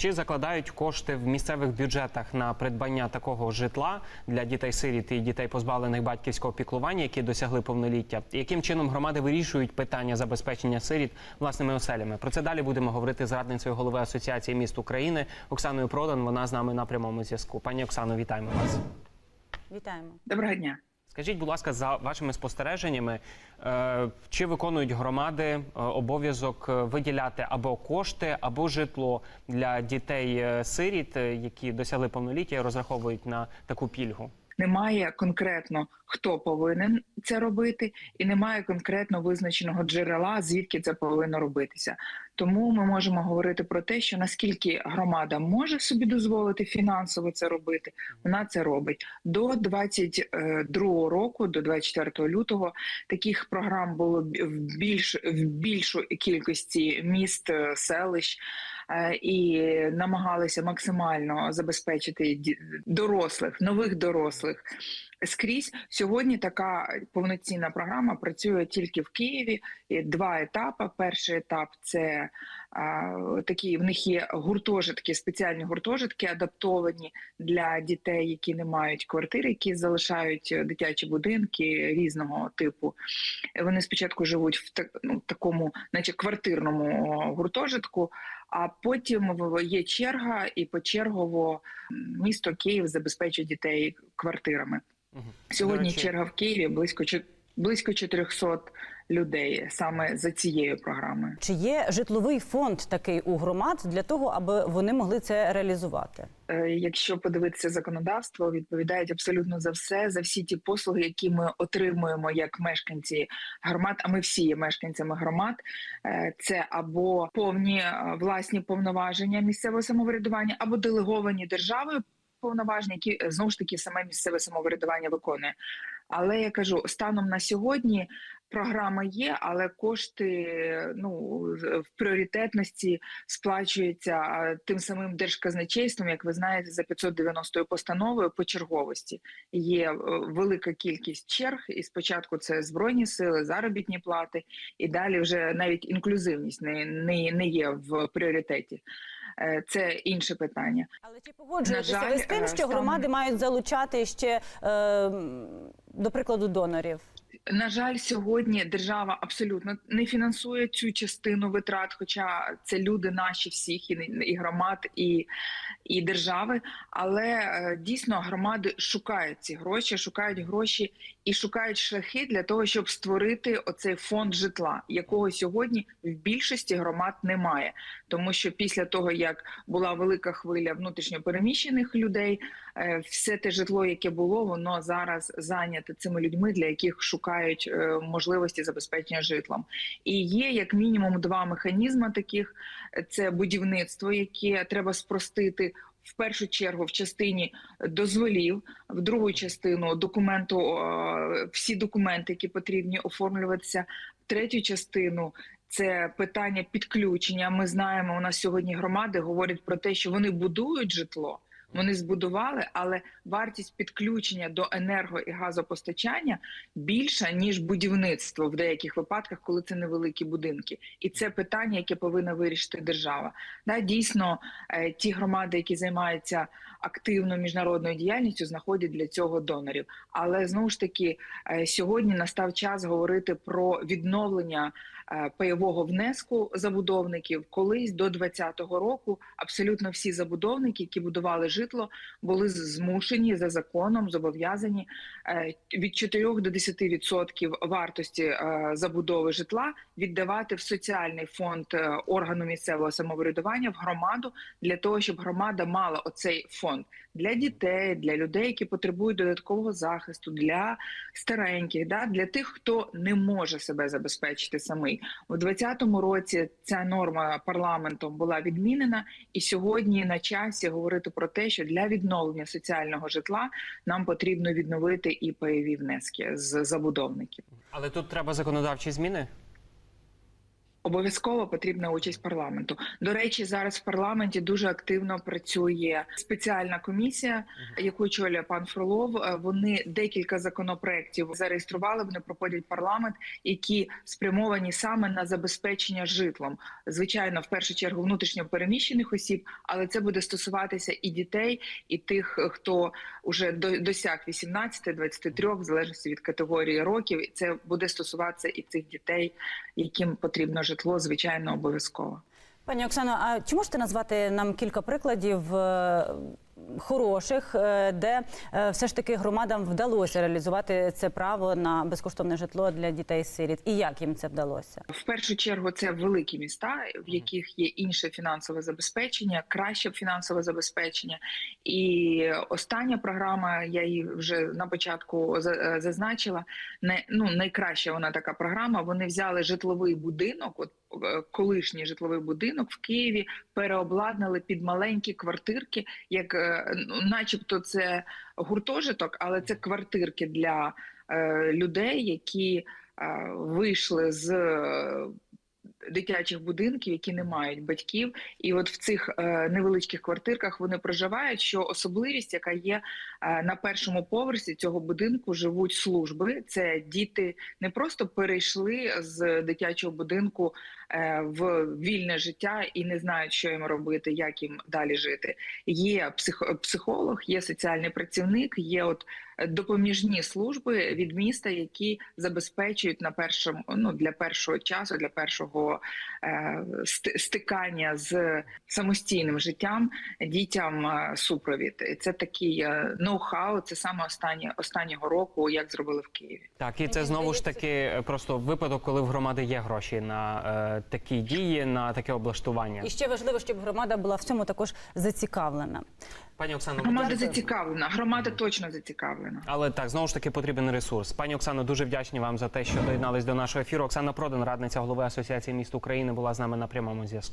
Чи закладають кошти в місцевих бюджетах на придбання такого житла для дітей-сиріт і дітей, позбавлених батьківського піклування, які досягли повноліття? Яким чином громади вирішують питання забезпечення сиріт власними оселями? Про це далі будемо говорити з радницею голови Асоціації міст України Оксаною Продан. Вона з нами на прямому зв'язку. Пані Оксано, вітаємо вас. Вітаємо. Доброго дня. Скажіть, будь ласка, за вашими спостереженнями, е, чи виконують громади е, обов'язок е, виділяти або кошти, або житло для дітей-сиріт, які досягли повноліття і розраховують на таку пільгу? Немає конкретно хто повинен це робити, і немає конкретно визначеного джерела, звідки це повинно робитися. Тому ми можемо говорити про те, що наскільки громада може собі дозволити фінансово це робити, вона це робить до 22 року, до 24 лютого. Таких програм було в більш в більшу кількості міст, е, селищ. Е, І намагалися максимально забезпечити дорослих, нових дорослих скрізь. Сьогодні така повноцінна програма працює тільки в Києві. Два етапи. Перший етап це такі в них є гуртожитки, спеціальні гуртожитки, адаптовані для дітей, які не мають квартири, які залишають дитячі будинки різного типу. Вони спочатку живуть в так- ну, такому, наче квартирному гуртожитку. А потім є черга, і почергово місто Київ забезпечує дітей квартирами. Угу. Сьогодні черга в Києві близько близько 400 людей саме за цією програмою. Чи є житловий фонд такий у громад для того, аби вони могли це реалізувати? Е, Якщо подивитися законодавство, відповідають абсолютно за все, за всі ті послуги, які ми отримуємо як мешканці громад. А ми всі є мешканцями громад. Е, Це або повні е, власні повноваження місцевого самоврядування, або делеговані державою повноваження, які знову ж таки саме місцеве самоврядування виконує. Але я кажу, станом на сьогодні програма є, але кошти ну в пріоритетності сплачуються тим самим держказначейством, як ви знаєте, за 590 постановою по черговості. Є е, велика кількість черг, і спочатку це збройні сили, заробітні плати, і далі вже навіть інклюзивність не, не, не є в пріоритеті. Е, Це інше питання. Але чи погоджуєтеся ви з тим, е, що громади мають залучати ще, е, до прикладу, донорів? На жаль, сьогодні держава абсолютно не фінансує цю частину витрат, хоча це люди наші всіх і, і громад, і, і держави. Але е, дійсно громади шукають ці гроші, шукають гроші і шукають шляхи для того, щоб створити оцей фонд житла, якого сьогодні в більшості громад немає. Тому що після того як була велика хвиля внутрішньопереміщених людей, все те житло, яке було, воно зараз зайняте цими людьми, для яких шукають е, можливості забезпечення житлом. І є як мінімум два механізми таких: це будівництво, яке треба спростити. В першу чергу в частині дозволів, в другу частину документу, е, всі документи, які потрібні оформлюватися, третю частину це питання підключення. Ми знаємо, у нас сьогодні громади говорять про те, що вони будують житло. Вони збудували, але вартість підключення до енерго і газопостачання більша ніж будівництво в деяких випадках, коли це невеликі будинки, і це питання, яке повинна вирішити держава. Да, дійсно, е, ті громади, які займаються активно міжнародною діяльністю, знаходять для цього донорів. Але знову ж таки, е, сьогодні настав час говорити про відновлення е, пайового внеску забудовників. Колись до 2020 року абсолютно всі забудовники, які будували житло, були змушені за законом зобов'язані е, від 4 до 10% вартості е, забудови житла віддавати в соціальний фонд е, органу місцевого самоврядування в громаду для того, щоб громада мала оцей фонд для дітей, для людей, які потребують додаткового захисту, для стареньких, да для тих, хто не може себе забезпечити самий у 2020 році. Ця норма парламентом була відмінена, і сьогодні на часі говорити про те, що для відновлення соціального житла нам потрібно відновити і пайові внески з забудовників. Але тут треба законодавчі зміни. Обов'язково потрібна участь парламенту. До речі, зараз в парламенті дуже активно працює спеціальна комісія, яку очолює пан Фролов. Е, Вони декілька законопроєктів зареєстрували. Вони проходять парламент, які спрямовані саме на забезпечення житлом. Звичайно, в першу чергу внутрішньо переміщених осіб, але це буде стосуватися і дітей, і тих, хто вже до- досяг 18-23, в залежності від категорії років. Це буде стосуватися і цих дітей, яким потрібно житло, звичайно, обов'язково. Пані Оксано, а чи можете назвати нам кілька прикладів е, хороших, е, де е, все ж таки громадам вдалося реалізувати це право на безкоштовне житло для дітей-сиріт? І як їм це вдалося? В першу чергу це великі міста, в яких є інше фінансове забезпечення, краще фінансове забезпечення. І остання програма, я її вже на початку за- е, зазначила. Не ну найкраща вона така програма. Вони взяли житловий будинок, от колишній житловий будинок в Києві, переобладнали під маленькі квартирки, як е, ну, начебто це гуртожиток, але це квартирки для е, людей, які е, вийшли з е, дитячих будинків, які не мають батьків, і от в цих е, невеличких квартирках вони проживають. Що особливість, яка є е, на першому поверсі цього будинку, живуть служби. Це діти не просто перейшли з дитячого будинку е, в вільне життя і не знають, що їм робити, як їм далі жити. Є псих, психолог, є соціальний працівник, є от допоміжні служби від міста, які забезпечують на першому ну для першого часу, для першого е, стикання з самостійним життям дітям е, супровід. Це такий е, ноу-хау. Це саме останнє останнього року, як зробили в Києві. Так, і це знову ж таки е, просто випадок, коли в громади є гроші на е, такі дії, на таке облаштування. І ще важливо, щоб громада була в цьому також зацікавлена. Пані Оксано, Громада зацікавлена. Громада точно зацікавлена. але так знову ж таки потрібен ресурс. Пані Оксано, дуже вдячні вам за те, що доєднались до нашого ефіру. Оксана Продан, радниця голови Асоціації міст України, була з нами на прямому зв'язку.